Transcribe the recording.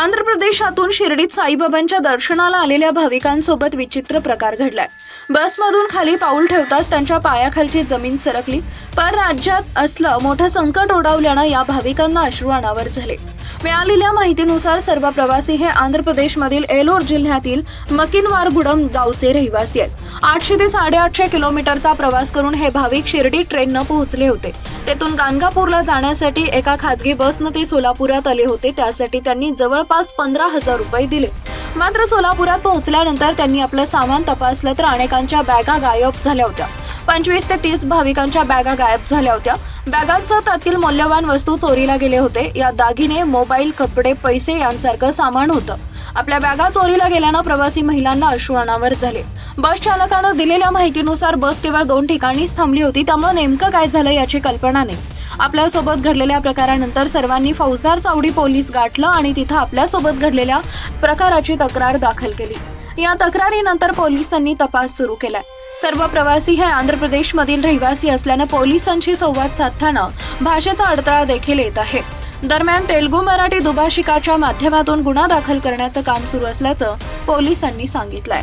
आंध्र प्रदेशातून शिर्डीत साईबाबांच्या दर्शनाला आलेल्या भाविकांसोबत विचित्र प्रकार घडलाय. बसमधून खाली पाऊल ठेवताच त्यांच्या पायाखालची जमीन सरकली. पर राज्यात असलं मोठं संकट ओढावल्यानं या भाविकांना अश्रू अनावर झाले. मिळालेल्या माहितीनुसार सर्व प्रवासी हे आंध्र प्रदेशमधील एलोर जिल्ह्यातील मकिनवारगुडम गावचे रहिवासी आहेत. आठशे ते साडेआठशे किलोमीटरचा प्रवास करून हे भाविक शिर्डी ट्रेननं पोहोचले होते. तेथून गाणगापूरला जाण्यासाठी एका खासगी बसनं ते सोलापुरात आले होते. त्यासाठी त्यांनी जवळपास पंधरा हजार रुपये दिले. मात्र सोलापुरात पोहोचल्यानंतर त्यांनी आपलं सामान तपासलं तर अनेकांच्या बॅगा गायब झाल्या होत्या. पंचवीस ते तीस भाविकांच्या बॅगा गायब झाल्या होत्या. बॅगांसह त्यातील मौल्यवान वस्तू चोरीला गेले होते. या दागिने मोबाईल कपडे पैसे यांसारखं सामान होतं. आपल्या बॅगा चोरीला गेल्यानं प्रवासी महिलांना अश्रू अनावर झाले. बस चालकानं दिलेल्या माहितीनुसार बस केवळ दोन ठिकाणीच थांबली होती. त्यामुळे नेमकं काय झालं याची कल्पना नाही. आपल्यासोबत घडलेल्या प्रकारानंतर सर्वांनी फौजदार चावडी पोलीस गाठलं आणि तिथं आपल्यासोबत घडलेल्या प्रकाराची तक्रार दाखल केली. या तक्रारीनंतर पोलिसांनी तपास सुरू केलाय. सर्व प्रवासी हे आंध्र प्रदेशमधील रहिवासी असल्यानं पोलिसांशी संवाद साधताना भाषेचा अडथळा देखील येत आहे. दरम्यान तेलगू मराठी दुभाषिकाच्या माध्यमातून गुन्हा दाखल करण्याचं काम सुरू असल्याचं पोलिसांनी सांगितलंय.